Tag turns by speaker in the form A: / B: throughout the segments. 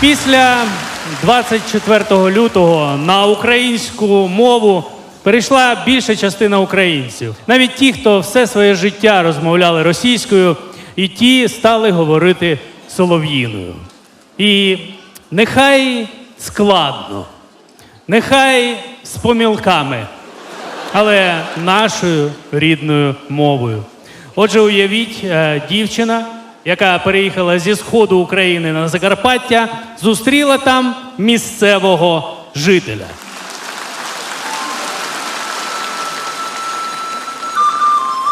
A: Після 24 лютого на українську мову перейшла більша частина українців. Навіть ті, хто все своє життя розмовляли російською, і ті стали говорити солов'їною. І нехай складно, нехай з помілками, але нашою рідною мовою. Отже, уявіть, е, дівчина, яка переїхала зі сходу України на Закарпаття, зустріла там місцевого жителя.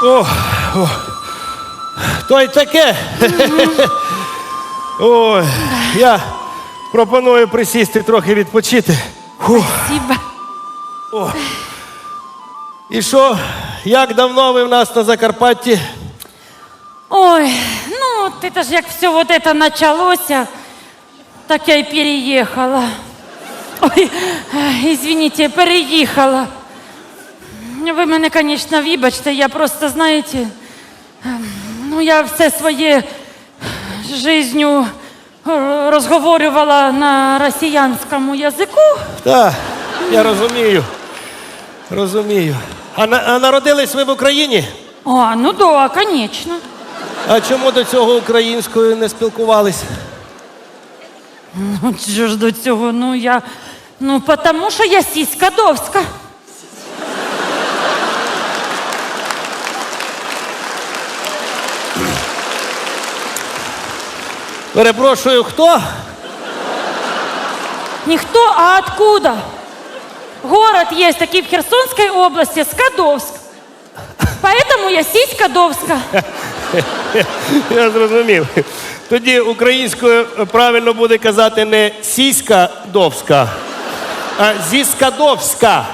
B: О, о, то й таке. Ой, я пропоную присісти трохи відпочити. Фух.
C: Спасибо.
B: І що, як давно ви в нас на Закарпатті?
C: Ой, вот это же як все вот это началось, так я и переехала. Ой, извините, переїхала. Ви мене, конечно, вибачте, я просто, знаєте, ну я все своє жизнью е, розговорювала на росіянському язику.
B: Так, я розумію. Розумію. А, на- а народились ви в Україні?
C: А, ну да, конечно.
B: А чому до цього українською не спілкувались?
C: Ну, що ж до цього? Ну я. Ну, потому що я сіська довська.
B: Перепрошую, хто?
C: Ніхто, а откуда? Город есть такий в Херсонской области, Скадовск. Поэтому я сіська довська.
B: Я зрозумів. Тоді українською правильно буде казати не сіська довська, а зіскадовська.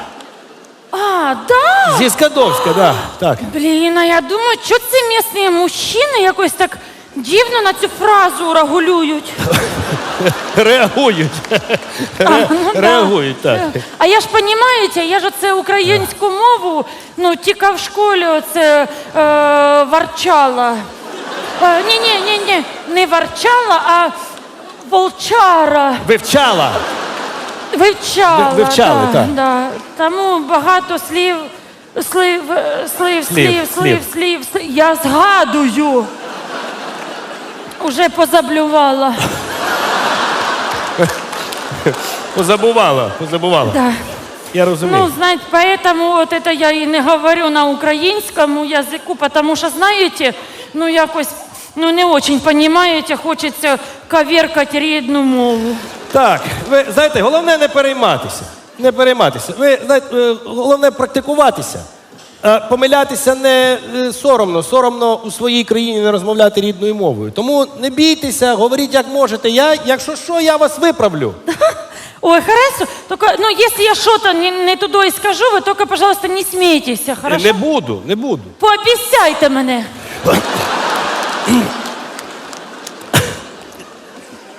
C: А, да?
B: Зіскадовська, да, так.
C: Блін, а я думаю, що це місні мужчини якось так дивно на цю фразу регулюють.
B: Реагують.
C: А,
B: Ре-
C: ну да.
B: Реагують, так.
C: А я ж розумієте, я ж це українську мову, ну тільки в школі оце е, варчала. Е, ні, ні, ні, ні, не варчала, а волчара.
B: Вивчала.
C: Вивчала.
B: Ви- вивчали,
C: да,
B: так.
C: Да. Тому багато слів, слів, е, слів, слів,
B: Слів,
C: слів,
B: слів.
C: слів, слів. Я згадую. Уже позаблювала.
B: Позабувала, позабувала.
C: Да.
B: Я розумію.
C: Ну, знаете, поэтому вот это я и не говорю на українському язику, потому що, знаєте, ну якось, ну не очень понимаете, хочеться коверкать рідну мову.
B: Так, ви знаєте, головне не перейматися. Не перейматися. Ви знаєте, е, головне практикуватися. Е, Помилятися не е, соромно, соромно у своїй країні не розмовляти рідною мовою. Тому не бійтеся, говоріть як можете. Я, якщо що, я вас виправлю.
C: Ой, хорошо, только, ну, если я что-то не, не туда и скажу, вы только, пожалуйста, не смейтесь, хорошо?
B: Не буду, не буду.
C: Пообіцяйте мене.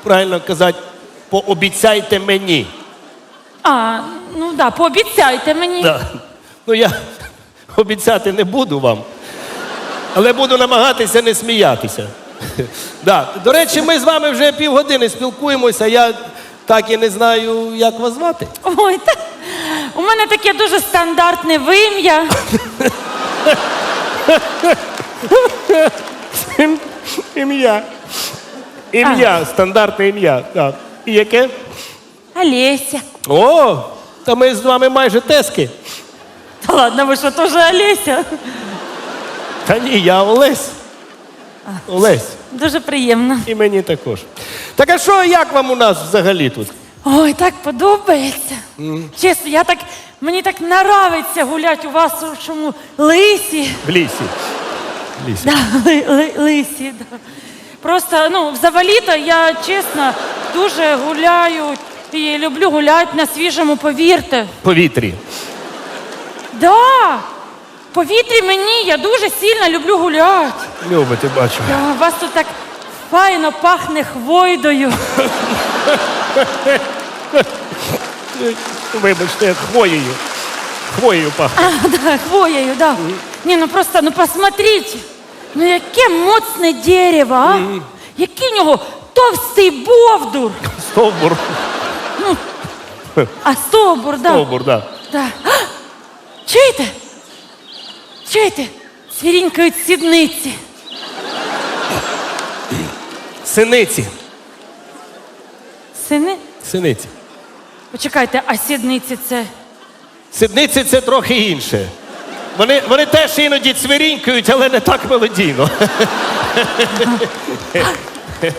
B: Правильно казати, пообіцяйте мені.
C: А, ну да, пообіцяйте мені.
B: Да. Ну я обіцяти не буду вам, але буду намагатися не сміятися. Да. До речі, ми з вами вже півгодини спілкуємося. Я так і не знаю, як вас звати.
C: Ой, та, у мене таке дуже стандартне вим'я.
B: Ім'я. Ім'я, стандартне ім'я. Так. І яке?
C: Олеся.
B: О, та ми з вами майже тески.
C: Ладно, ви що, теж Олеся?
B: Та ні, я Олесь. Олесь.
C: Дуже приємно.
B: І мені також. Так а що, як вам у нас взагалі тут?
C: Ой, так подобається. Чесно, я так, мені так нравиться гуляти у вас у вашому лисі.
B: В лісі. В лісі.
C: Да, ли, ли, лисі, да. Просто, ну, взагалі-то я чесно дуже гуляю і люблю гуляти на свіжому повірте.
B: Повітрі.
C: Да, повітрі мені, я дуже сильно люблю гуляти.
B: Любите, бачу.
C: Да, у вас тут так файно пахне хвойдою.
B: Вибачте, хвоєю. Хвоєю пахне.
C: А, да, хвоєю, да. Ні, ну просто, ну посмотрите, ну яке моцне дерево, а? Які в нього товстий бовдур.
B: Стовбур.
C: А стовбур, да.
B: Стовбур, да.
C: Да. А! Чуєте? Чуєте? Свірінькають сідниці.
B: Синиці.
C: Сини?
B: Синиці.
C: Почекайте, а сідниці це.
B: Сидниці це трохи інше. Вони, вони теж іноді цвірінькають, але не так мелодійно.
C: Тихо, тихо,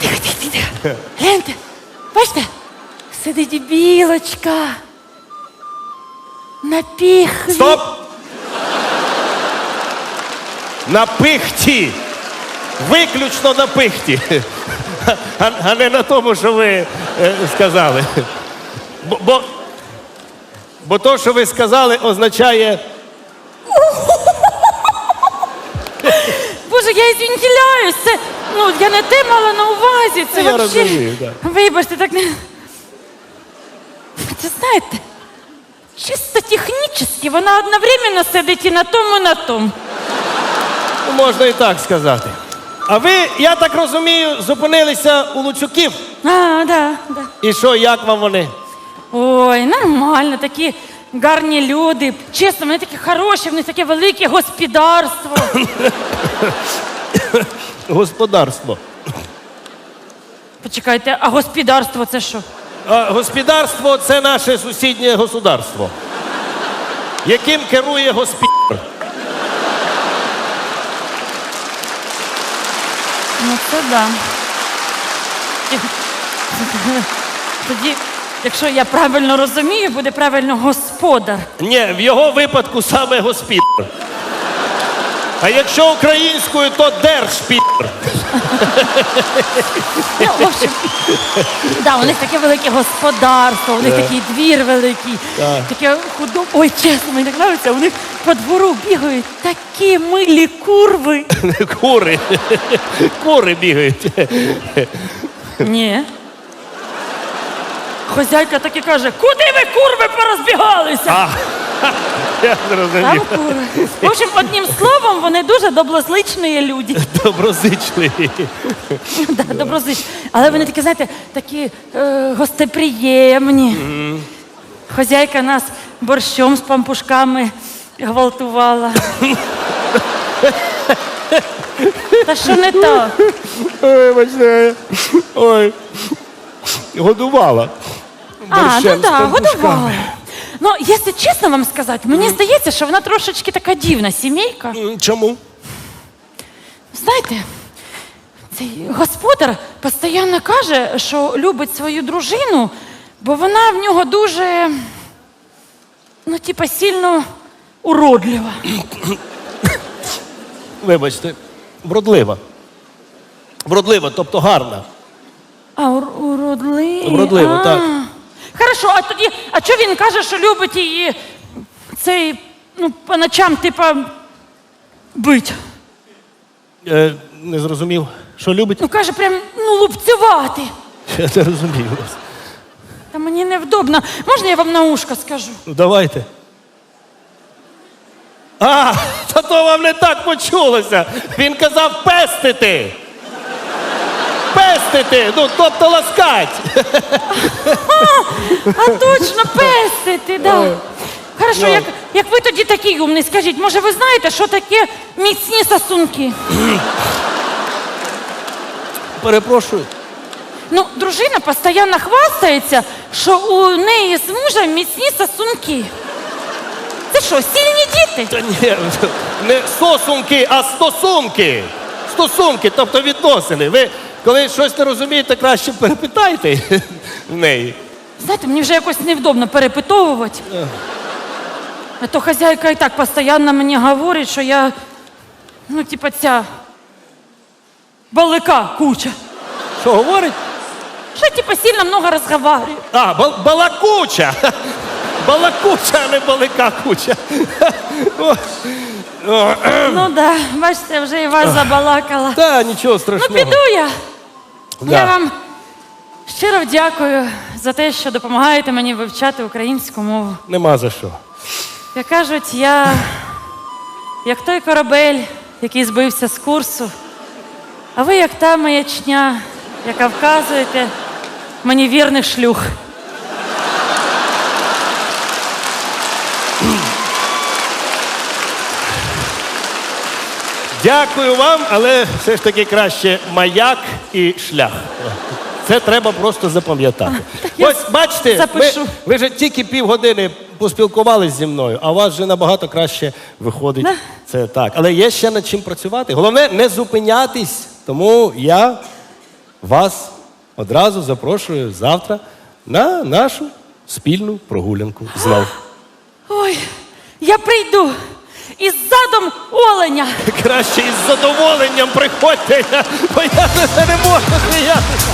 C: тихо. Гляньте, бачите? Сидить білочка. На піхві.
B: Стоп! На пихті. Виключно на пихті. А, а не на тому, що ви е, сказали. Бо, бо, бо то, що ви сказали, означає.
C: Боже, я ізвінтіляюсь. Це, ну, я не те мала на увазі. Це
B: Я
C: вообще...
B: розумію, да.
C: Вибачте, так не. Це знаєте, чисто технічно вона одновременно сидить і на тому, і на тому.
B: Ну, можна і так сказати. А ви, я так розумію, зупинилися у Луцюків.
C: А, да, да.
B: І що, як вам вони?
C: Ой, нормально, такі гарні люди. Чесно, вони такі хороші, в них таке велике господарство.
B: Господарство.
C: Почекайте, а господарство це що?
B: Господарство це наше сусіднє государство, яким керує госпір.
C: Ну, це да. Тоді, якщо я правильно розумію, буде правильно господар.
B: Ні, в його випадку саме госпір. А якщо українською, то держпір.
C: Ну, в общем, да, у них таке велике господарство, у них такий двір великий, таке худо. Ой, чесно, мені так подобається, у них по двору бігають такі милі курви.
B: Кури. Кури бігають.
C: Ні. Хозяйка так і каже, куди ви курви порозбігалися?
B: Я зрозумів.
C: В общем, одним словом, вони дуже доброзичні люди.
B: Доброзичливі.
C: Да, доброзичні. Але вони такі, знаєте, такі е, гостеприємні. Хозяйка нас борщом з пампушками гвалтувала. Та що не так?
B: Вибачте. Ой. Годувала.
C: А, ну
B: Борщем з
C: так,
B: пампушками.
C: годувала. Ну, якщо чесно вам сказати, мені здається, що вона трошечки така дивна сімейка.
B: М, Чому?
C: Знаєте, цей господар постійно каже, що любить свою дружину, бо вона в нього дуже, ну, типа, сильно уродлива.
B: Вибачте, вродлива. Вродлива, тобто гарна.
C: А ур- уродливий.
B: Вродливо, так.
C: Хорошо, а тоді, а чого він каже, що любить її цей, ну, по ночам, типа, бить?
B: Е, не зрозумів, що любить?
C: Ну, каже, прям, ну, лупцювати.
B: Я не розумію.
C: Та мені невдобно. Можна я вам на ушко скажу?
B: Ну, давайте. А, та то вам не так почулося. Він казав пестити. Пестити, ну тобто ласкать.
C: А точно, пестити, да. Хорошо, як, як ви тоді такий умний, скажіть, може ви знаєте, що таке міцні сосунки?
B: Перепрошую.
C: Ну, дружина постійно хвастається, що у неї з мужем міцні сосунки. Це що, сильні діти?
B: Та ні, не сосунки, а стосунки. Стосунки, тобто відносини. Ви коли щось не розумієте, краще перепитайте в неї.
C: Знаєте, мені вже якось невдобно перепитовувати. А то хазяйка і так постійно мені говорить, що я, ну, типа ця балика куча.
B: Що говорить?
C: Що типа сильно много розговорюю.
B: А, бал- балакуча. Балакуча, а не балика куча. О, о,
C: Ну да, бачите, вже і вас забалакала.
B: Та нічого
C: Ну,
B: страшного.
C: піду я. Я вам щиро дякую за те, що допомагаєте мені вивчати українську мову.
B: Нема за що.
C: Як кажуть, я як той корабель, який збився з курсу, а ви як та маячня, яка вказуєте мені вірних шлюх.
B: Дякую вам, але все ж таки краще маяк і шлях. Це треба просто запам'ятати. Ось бачите, ви,
C: запишу.
B: ви вже тільки півгодини поспілкувались зі мною, а у вас вже набагато краще виходить. Це так. Але є ще над чим працювати. Головне не зупинятись. Тому я вас одразу запрошую завтра на нашу спільну прогулянку знов.
C: Ой, я прийду із задом оленя.
B: Краще із задоволенням приходьте, бо я не можу сміятися.